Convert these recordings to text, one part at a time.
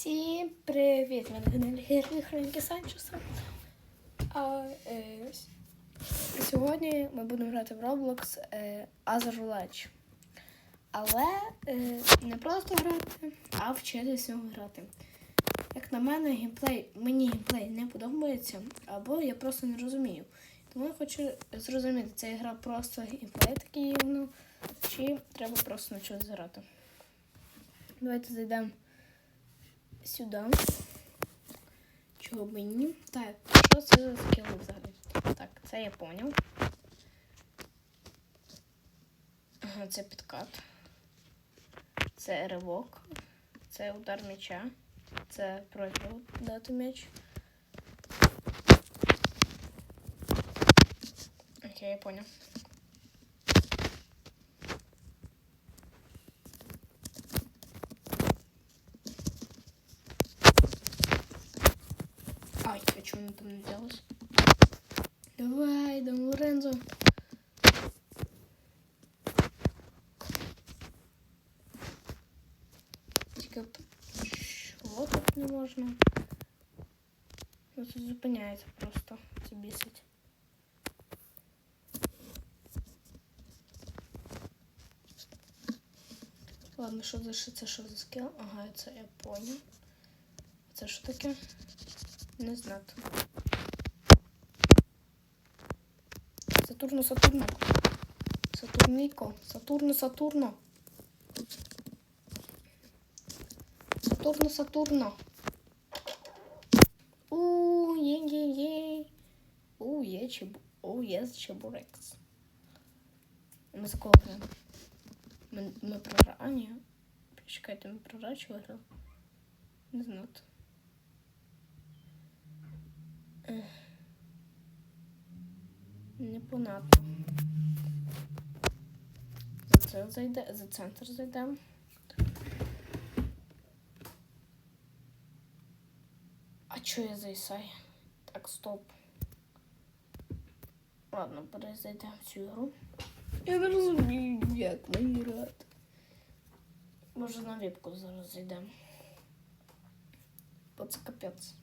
Всім привіт! Мене каналі Гермі Хроники Санчеса. А е, сьогодні ми будемо грати в Roblox е, Other Ledge. Але е, не просто грати, а вчитися грати. Як на мене, геймплей, мені геймплей не подобається, або я просто не розумію. Тому я хочу зрозуміти, це гра просто геймплей такий, ну, чи треба просто на щось грати. Давайте зайдемо сюди. Чого б ні? Так, що це за скіли взагалі? Так, це я поняв. Ага, це підкат. Це ривок. Це удар м'яча. Це просьба дати м'яч. Окей, я поняв. она там не делалось? Давай, Дон Лорензо. Тільки п- чого тут не можна? Ну, тут зупиняється просто. Це бісить. Ладно, що за що це що за скіл? Ага, це я понял. Це що таке? Не знати. Сатурно, Сатурно. Сатурніко. Сатурно, Сатурно. Сатурно, Сатурно. У, є, є, є. У, є чебу. У, є чебурекс. Ми за кого граємо? Ми, ми програли. А. Чекайте, ми виграли? Не знати. Непонятно. За це зайде, за центр зайдемо. А чо я зайсай? Так, стоп. Ладно, перезайдемо в цю ігру. Я не розумію, як мені грати. Може на віпку зараз зайдемо. Бо це капець.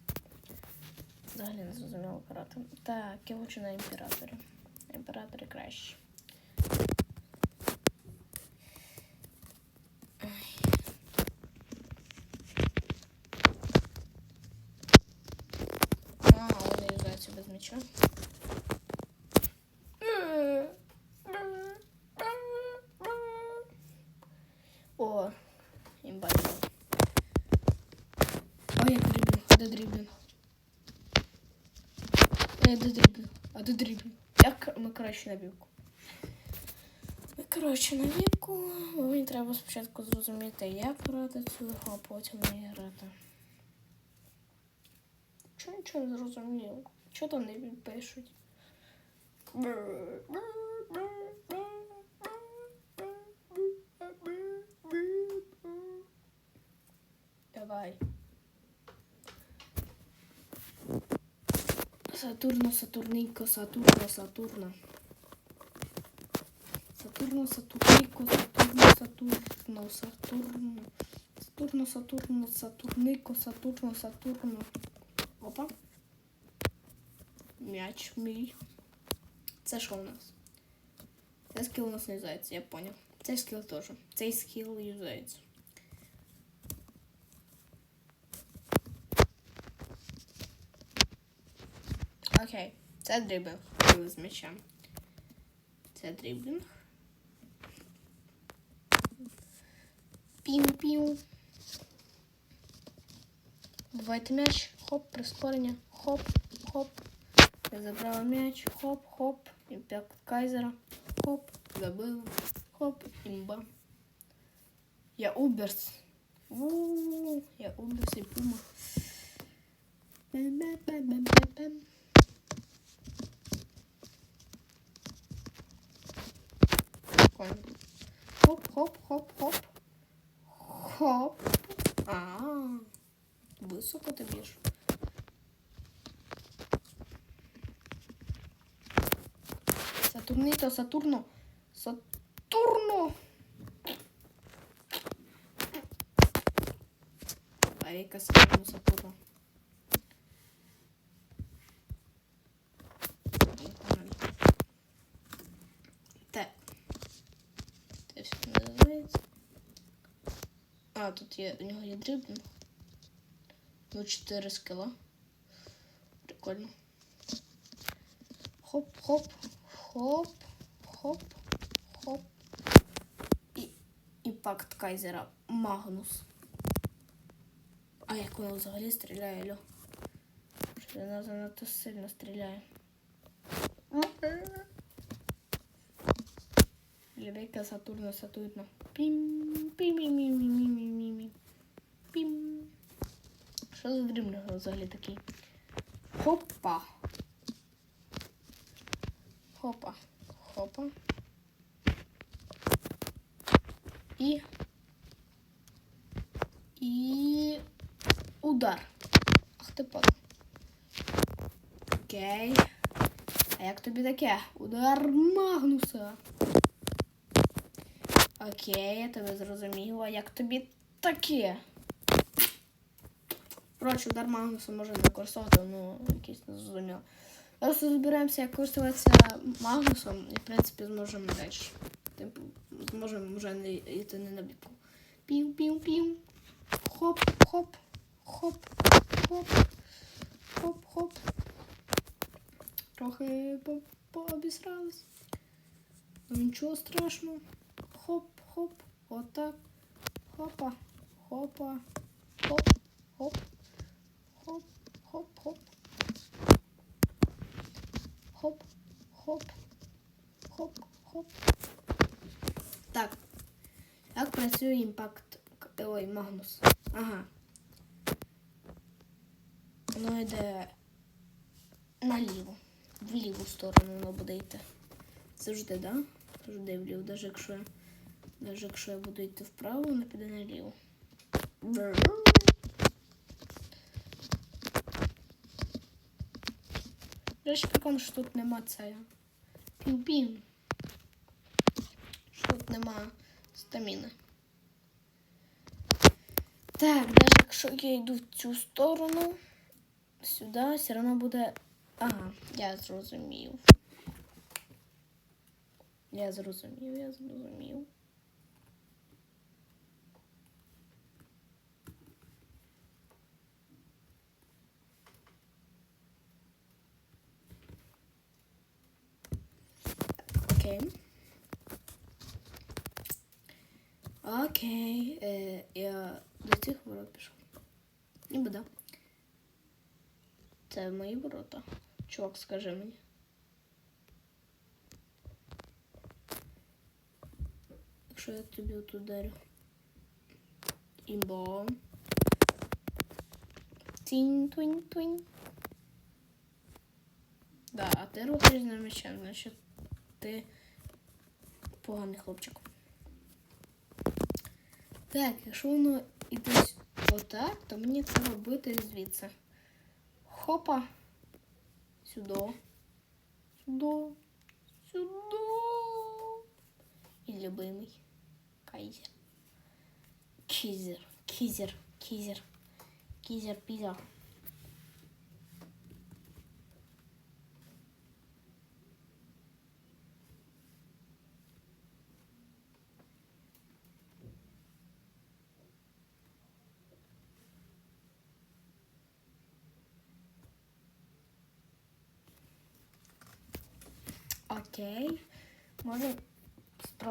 Взагалі не зрозуміло грати. Так, я хочу на імператорі. На імператорі краще. Ай. А, вони юзаються без м'яча. О, імба. імба. Ой, як дріблінг, де дріблінг? Краще на вівку? Коротше на вівку. Мені треба спочатку зрозуміти, як грати цю а потім неї грати. Чого нічого не зрозумів? Чого там не пишуть? Давай. Сатурно, Сатурненько, Сатурно, Сатурно. Сатурно, Сатурненько, Сатурно, Сатурно, Сатурно. Сатурно, Сатурно, Сатурнико, Сатурно, Сатурно. Опа. М'яч мій. Це що у нас? Цей скіл у нас не юзається, я поняв. Цей скіл теж. Цей скіл юзається. Окей, це дріблінг з м'ячем. Це дріблінг. Піу-піу. Бувайте м'яч. Хоп, прискорення. Хоп, хоп. Я забрала м'яч. Хоп, хоп. Імпект Кайзера. Хоп, забила. Хоп, імба. Я Уберс. Ву, я Уберс і Пума. Прикольно. Хоп, хоп, хоп, хоп. Хоп. А, високо ти б'єш. Сатурнито, Сатурно. Сатурно. а яка Сатурну Сатурну. Так. Це все не називається. А, тут є, у нього є дрібно. Ну, 4 скила. Прикольно. Хоп, хоп, хоп, хоп, хоп. І імпакт Кайзера Магнус. А як воно взагалі стріляє, льо? Вона занадто сильно стріляє. Лівейка Сатурна Сатурна. Пім, пім, пім, пім, пім, пім, пім. Що за дрібно взагалі такий? Хопа. Хопа. Хопа. І. І. Удар. Ах ти падла. Окей. А як тобі таке? Удар Магнуса. Окей, я тебе зрозуміла. Як тобі таке? Коротше, удар Магнуса можна використовувати, ну, якийсь не зрозуміло. Просто збираємося, як користуватися Магнусом, і в принципі зможемо далі. Типу, зможемо вже не йти не на бітку. Пів-пів-пів. Хоп, хоп, хоп, хоп, хоп, хоп. Трохи по- нічого страшного. Хоп, отак. Хопа, хопа, хоп, хоп, хоп, хоп, хоп. Хоп, хоп, хоп, хоп. Так. Як працює імпакт. Ой, Магнус. Ага. Воно йде наліво. В ліву сторону воно буде йти. Завжди, да? Завжди вліво. Навіть якщо, навіть якщо я буду йти вправо, воно піде наліво. Речі, прикольно, що тут нема цея. Пім-пім. Що тут нема стаміни. Так, навіть якщо я йду в цю сторону, сюди все одно буде. Ага, я зрозумів. Я зрозумів, я зрозумів. Окей. Окей. Е, я до цих ворот пішов. Ніби да. Це мої ворота. Чувак, скажи мені. Якщо я тобі от ударю. Імбо. Тінь, туінь, туінь. Да, а ти рухаєш на мечем, значить ти поганий хлопчик. Так, якщо воно іде отак, то мені це робити звідси. Хопа. Сюди. Сюди. Сюди. І любимий. Кайзер. Кізер. Кізер. Кізер. Кізер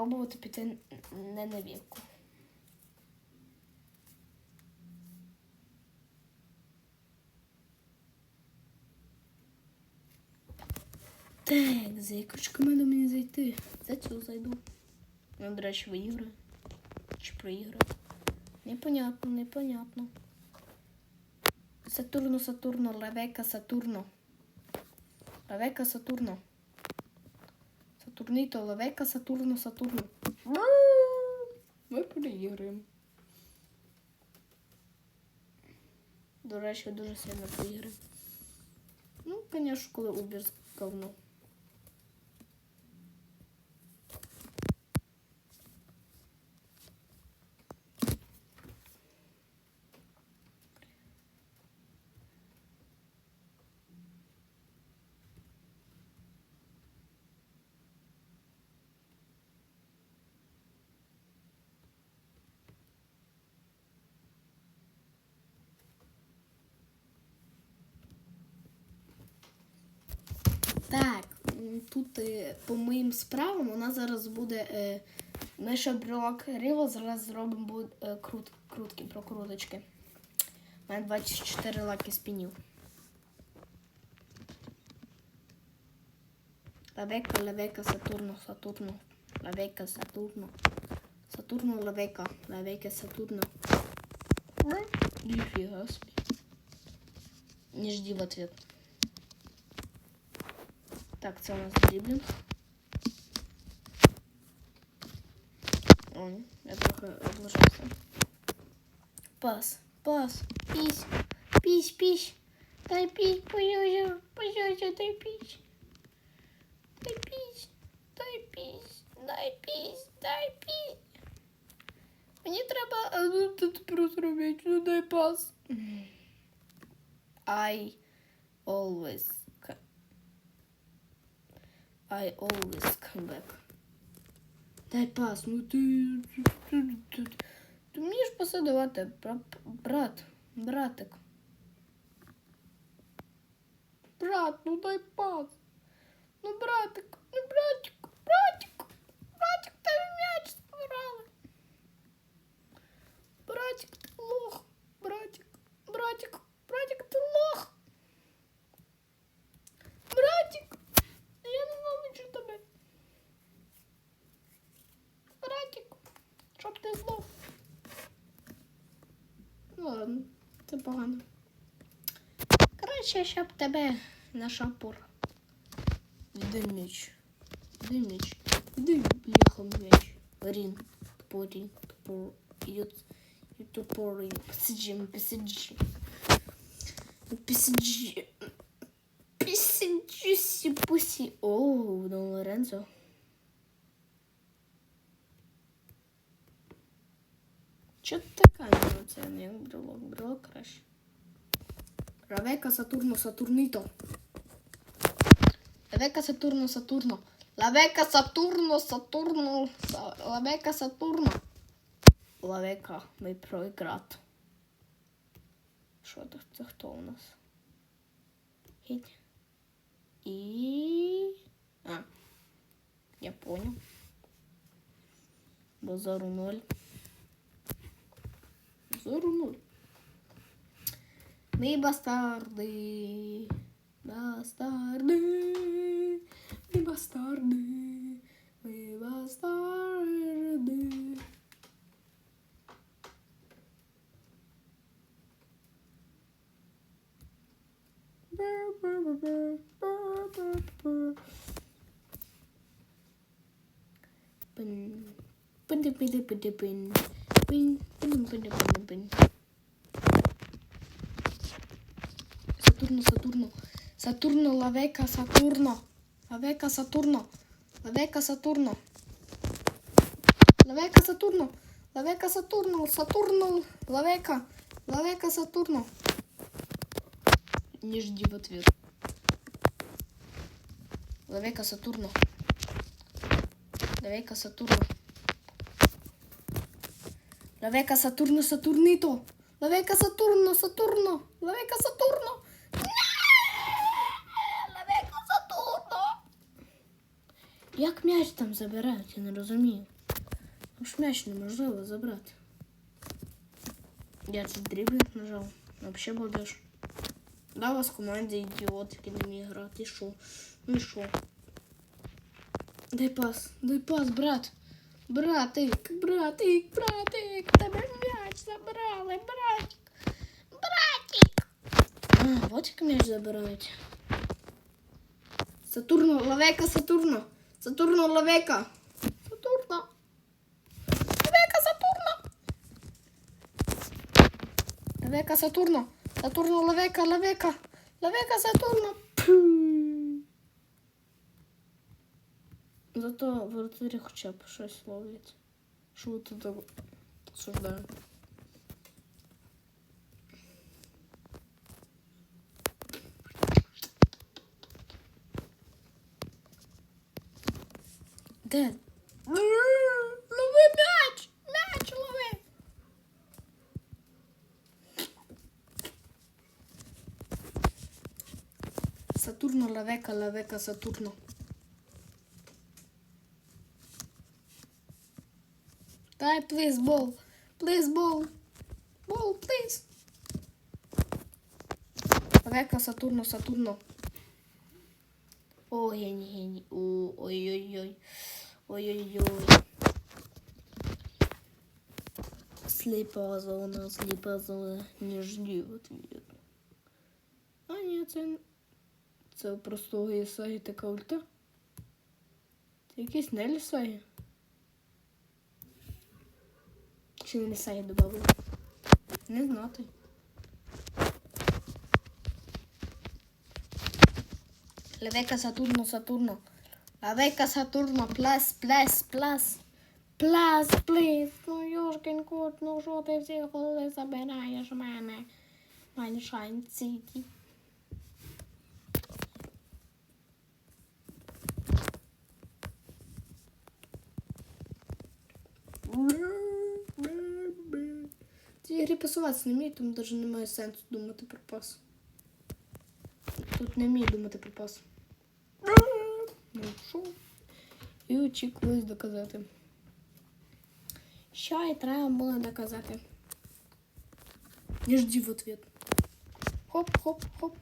Спробувати піти не на вівку. Так, за ж команду мені зайти? За цю зайду. Ну, до речі, виіграю. Чи проіграю? Непонятно, непонятно. Сатурно, Сатурно, Левека, Сатурно. Левека, Сатурно. Сатурніто, Левека, Сатурну, Сатурну. Ми переіграємо. До речі, дуже сильно проіграємо. Ну, звісно, коли убір говно. Так, тут е, по моїм справам у нас зараз буде. Е, ми ще брелок Ріво зараз зробимо е, крут, крутки, прокруточки. У мене 24 лаки спінів. Лавека, лавека, Сатурно, Сатурно. Лавека, Сатурно. Сатурно, лавека, лавека, Сатурно. Нифига себе. Не жди в ответ. Так, це у нас дриблінг. О, я трохи облажався. Пас, пас, пісь, пісь, пісь. Дай пісь, пожалуйста, пожалуйста, дай пісь. Дай пісь, дай пісь, дай пісь, дай пісь. Мені треба ну, тут просто робити, ну дай пас. I always I always come back. Дай пас, ну ти. Ти, вмієш паси давати, брат, братик. Брат, ну дай пас. Ну братик, братик, братик, дай м'яч збирали. Братик, ти лох, братик, братик, братик, ти лох. Братик, я ненавиджу тебе. Братик, щоб ти здох. Ну ладно, це погано. Краще, щоб тебе на шампур. Де м'яч? Де м'яч? Де бляха м'яч? Рін, тупорі, тупор, ют, тупорі, посиджи, посиджи. Посиджи. Посиджи, сі, пусі. О, Дон Лоренцо. Чо така це не брелок? Брелок краще. Равека Сатурно Сатурніто. Lavecca Saturno Saturno. Lavecca Saturno Saturno. Sa- Lavecca Saturno. Лавека ми проіграти. Що це? Це хто у нас? Геть. І. А. Я понял. Базару ноль. Базару ноль. Ми бастарди. Бастарди. Ми бастарди. Ми бастарди. Пин. Пин, пин, пин, пин, пин. Пин, пин, пин, пин, пин. Сатурно, Сатурно. Сатурно, лавека, Сатурно. Лавека, Сатурно. Лавека, Сатурно. Лавека, Сатурно. Лавека, Сатурно. Сатурно. Лавека. Лавека, Сатурно. Не жди в ответ. Лавека, Сатурно. Лавека, Сатурно. Лавека, Сатурно, Сатурнито. Лавека, Сатурно, Сатурно. Лавека, Сатурно. Лавека, Сатурно. Як м'яч там забирають, я не розумію. Тому ж м'яч неможливо забрати. Я тут дриблінг нажав. Вообще балдеж. Да, у вас в команді ідіот, який не вміє грати. І що? Ну і що? Дай пас, дай пас, брат. Братик, братик, братик, тебе м'яч забрали, братик. Братик. А, вот як м'яч забирають. Сатурно, лавека, Сатурно. Сатурно, лавека. Сатурно. Лавека, Сатурно. Лавека, Сатурно. Сатурно, лавека, лавека. Лавека, Сатурно. Пу. Зато воротарі хоча б щось ловлять. Що ви тут осуждаю? Де? Лови м'яч! М'яч лови! Сатурно, лавека, лавека, Сатурно. Дай, please, ball. Please, ball. Ball, please. Лавека, Сатурно, Сатурно. О, гені, гені. Ой-ой-ой. Ой-ой-ой. Сліпа зона, сліпа зона. Не жди ответ. А ні, це, це у простого така ульта. Це якийсь не Лісагі. Чи не Лісагі додали? Не знати. Левека Сатурно, Сатурно. Левека Сатурно, плес, плес, плес. Плес, плес. Ну, Йошкін кот, ну що ти всі коли забираєш мене? Майншайн Сіті. Ці ігри пасуватися не вміють, тому навіть немає сенсу думати про пас. Тут не вмію думати про пас. Що? І очікуюсь доказати. Що і треба було доказати? Не жди в ответ. Хоп, хоп, хоп.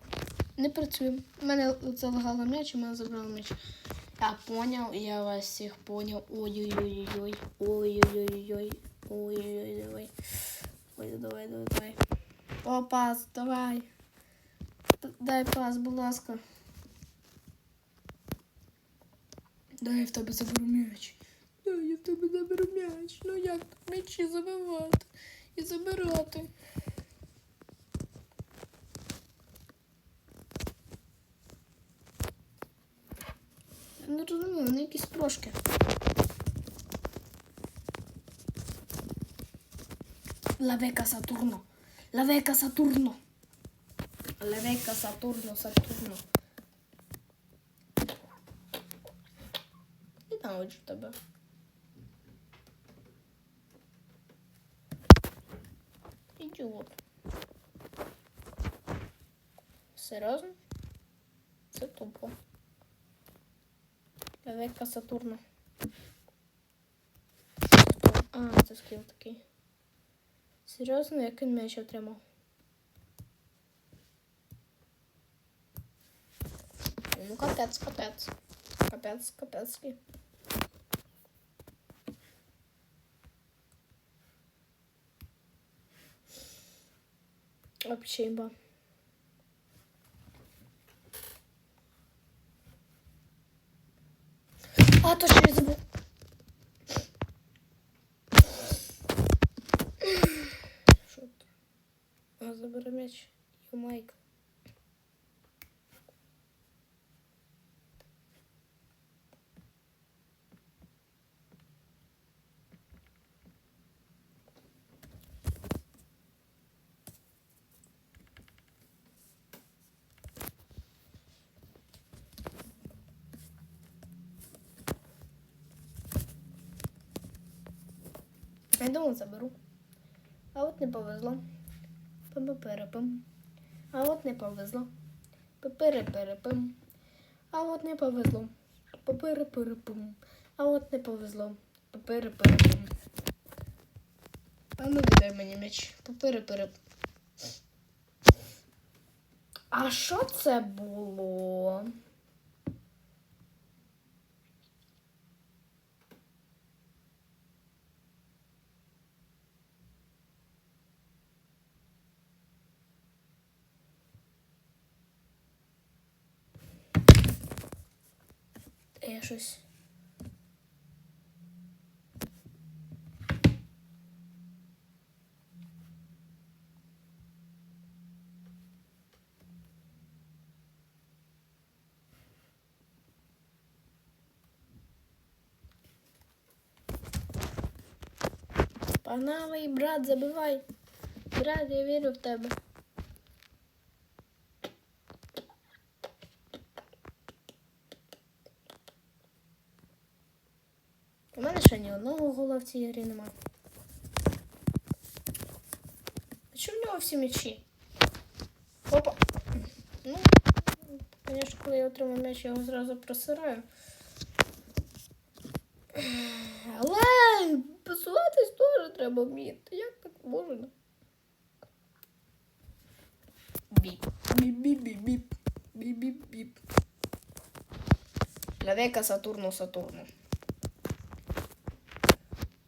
Не працює. У мене залагало м'яч, у мене забрали м'яч. Я понял, я вас всіх понял. Ой-ой-ой-ой. Ой-ой-ой-ой. Ой-ой-ой. Ой, давай, давай, давай. О, пас, давай. Дай пас, будь ласка. Дай я в тебе заберу м'яч. Дай я в тебе заберу м'яч. Ну як тут м'ячі забивати і забирати? Я не розумію, вони якісь прошки. Лавека Сатурно. Лавека Сатурно. Лавека Сатурно, Сатурно. Ненавиджу тебе. Ідіот. Серйозно? Це тупо. Лавека Сатурно. А, це скіл такий. Серйозно, як він м'яч отримав? Ну, капець, капець. Капець, капецький. Имба. А, точно я забыл. Що? А, забери м'яч. Йо, Я думаю, заберу. А от не повезло. Пим-пим-перепим. А от не повезло. Пипереперепим. А от не повезло. Пипереперепим. А от не повезло. Пипереперепим. А ну віддай мені м'яч. Пиперепереп. А що це було? Щось. Погнали, брат, забивай. Брат, я вірю в тебе. Ні одного гола в цій грі нема. А чому в нього всі м'ячі? Опа. Ну, Звісно, коли я отримаю м'яч, я його зразу просираю. Але пасуватись теж треба вміти. Як так можна? Біп. Біп-біп-біп-біп. Біп-біп-біп.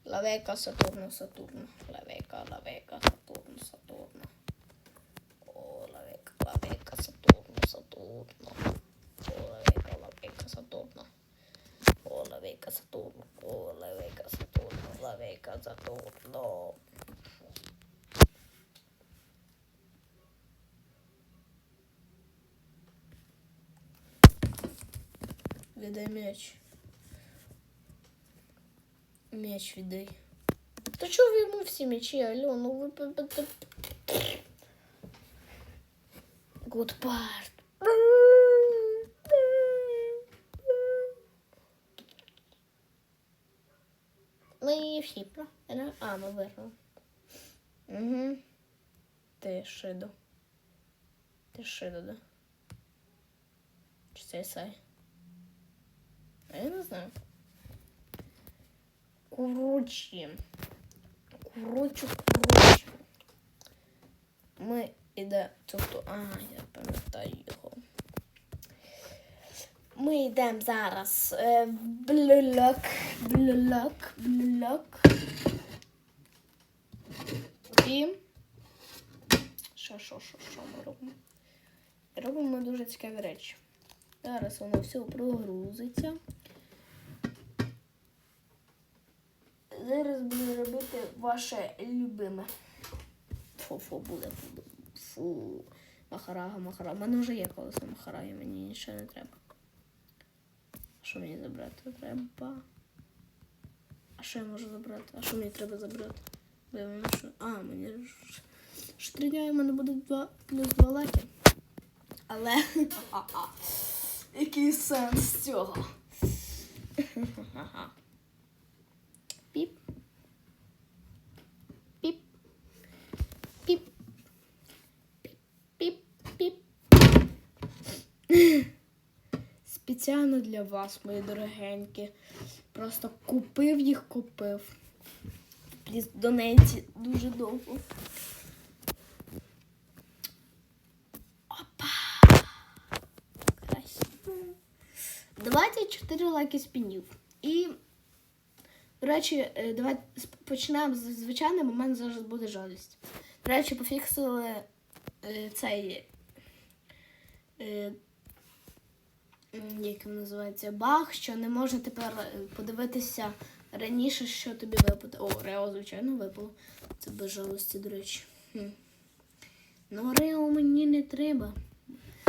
Лавека Сатурну Сатурну. Лавека Сатурну Сатурну. Лавека, лавека Сатурну Сатурну. О, лавека, лавека Сатурну Сатурну. О, лавека, лавека Сатурну. О, лавека Сатурну. О, лавека Сатурну. Лавека Сатурну. Віддай м'яч. М'яч віддай. Та чого ви йому всі м'ячі, алло, ну ви... Good part. Ми всі, правда? А, ми виграли. Угу. Ти шидо. Ти шидо, да? Чи це сай? А я не знаю. Коротше. Коротше, коротше. Ми іде. Тобто, а, я пам'ятаю його. Ми йдемо зараз е, в блюлок, блюлок, блюлок. І що, що, що, що ми робимо? Робимо дуже цікаві речі. Зараз воно все прогрузиться. Зараз буду робити ваше любиме. Фу-фу, буде. Фу. Махарага, махарага. У мене вже є колесо махараги, мені нічого не треба. Що мені забрати треба? А що я можу забрати? А що мені треба забрати? Бо що- А, мені три дня в мене буде два плюс два лаки. Але який сенс цього? Спеціально для вас, мої дорогенькі. Просто купив їх, купив. В Донецьці дуже довго. Опа! Красиво. 24 лайки спінів. І, до речі, е, давайте починаємо з звичайним, у мене зараз буде жалість. До речі, пофіксили е, цей. Е, як він називається, баг, що не можна тепер е, подивитися раніше, що тобі випаде. О, Рео, звичайно, випало. Це без жалості, до речі. Хм. Ну, Рео мені не треба.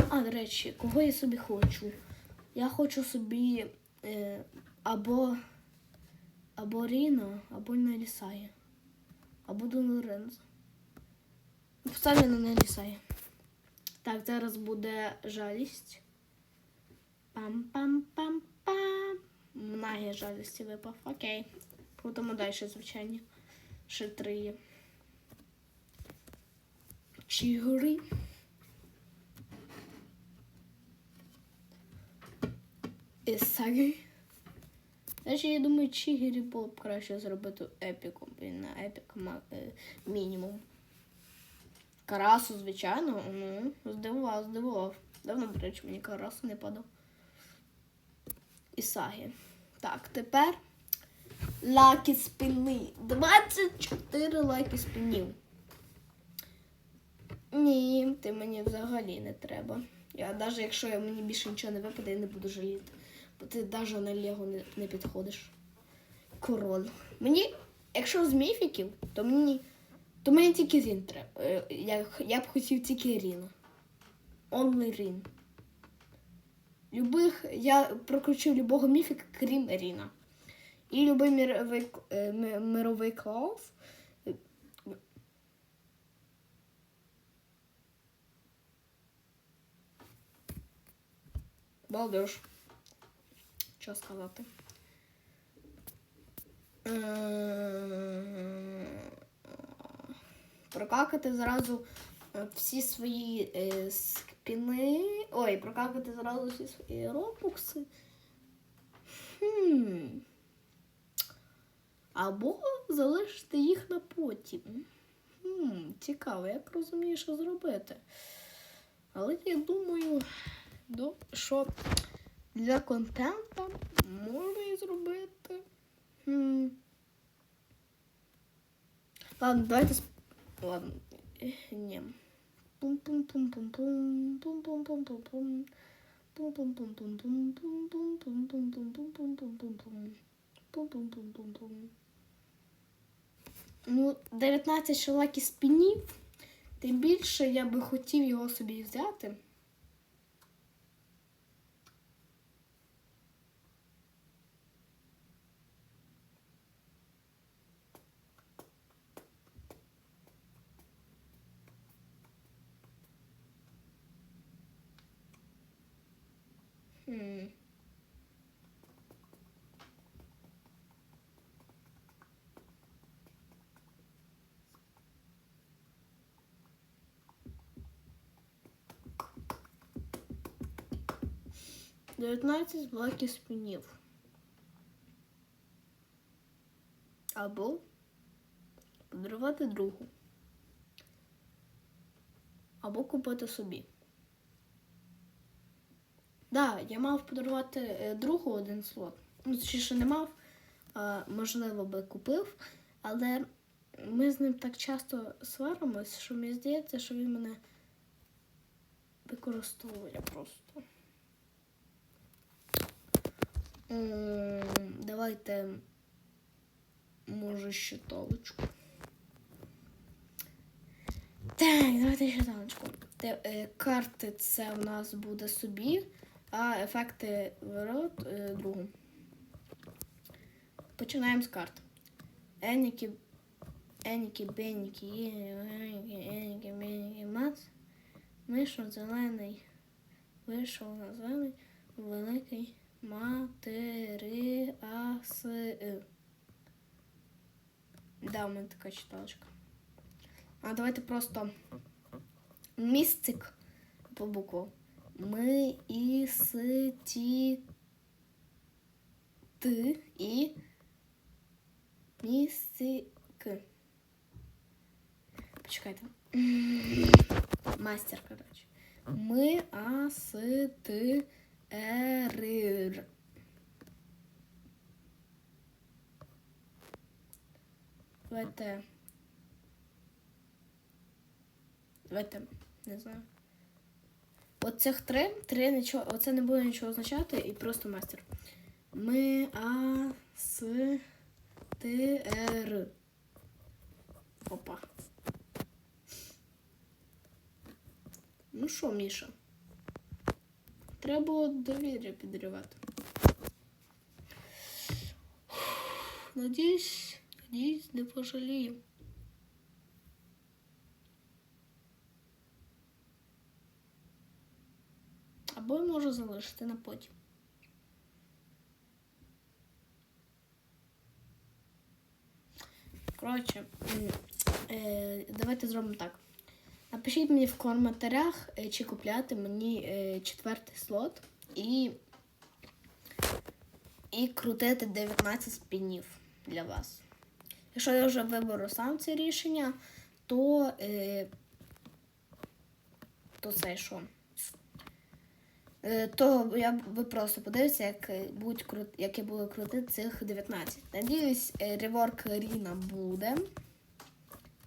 А, до речі, кого я собі хочу? Я хочу собі е, або, або Ріно, або Нелісая. Або Дон Лорензо. Поставлю на Нелісая. Так, зараз буде жалість. Пам-пам-пам-пам. Многие жалості випав. Окей. Крутимо далі, звичайно. Ще три є. Чігурі. Ісагі. Значить, я думаю, Чігірі було б краще зробити епіку. Він на епік е, мінімум. Карасу, звичайно, ну, здивував, здивував. Давно, до речі, мені карасу не падав. Ісагі. Так, тепер лаки спини. 24 лаки спинів. Ні, ти мені взагалі не треба. Я навіть якщо мені більше нічого не випаде, я не буду жаліти. Бо ти навіть на Лего не, не підходиш. Король. Мені, якщо з міфіків, то мені. То мені тільки Рін треба. Е, Я, я б хотів тільки Ріна. Only Рін. Любих, я прокручу любого міфіка, крім Ріна. І любий мировий, е, ми- мировий клас. Балдеж. Що сказати? Ем, Прокакати зразу е, всі свої спіни. Ой, прокакати зразу всі свої робокси. Хм. Або залишити їх на потім. Хм, цікаво, як розумію, що зробити. Але я думаю, що для контента можна і зробити. Хм. Ладно, давайте. Ладно. Ні. Пум-пум-пум-пум-пум. Ну, 19 шелаків спінів, тим більше я би хотів його собі взяти. 19 блоків спинів. Або подарувати другу. Або купити собі. Так, да, я мав подарувати е, другу один слот. Ну, точніше не мав, а, можливо, би купив, але ми з ним так часто сваримось, що мені здається, що він мене використовує просто. Давайте, може, щитовочку. Так, давайте щитовочку. Е, карти це у нас буде собі, а ефекти ворот е, другу. Починаємо з карт. Еніки, Еніки, Беніки, Еніки, Еніки, Беніки, Мац. Вийшов зелений. Вийшов на зелений великий матеріаси. Да, у мене така читалочка. А давайте просто містик по букву. Ми і с ті ти і містик. Почекайте. Мастер, коротше. Ми а с ти ерир. Давайте. Давайте, не знаю. От цих три, три нічого, оце не буде нічого означати і просто мастер. Ми а с ти р. Опа. Ну що, Міша? Треба було довір'я підривати. Надіюсь, надіюсь, не пожалію. Або я можу залишити на потім. Коротше, м, е, давайте зробимо так. Напишіть мені в коментарях, е, чи купляти мені е, четвертий слот і, і крутити 19 спінів для вас. Якщо я вже виберу сам це рішення, то, е, то це що? То я ви просто подивитися, як як я буду крутити цих 19. Надіюсь, реворк Ріна буде.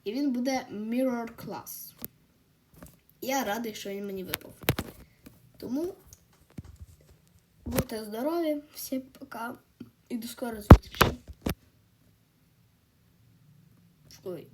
І він буде Mirror Class. Я радий, що він мені випав. Тому будьте здорові, всім пока і до скорої зустрічі. Ой.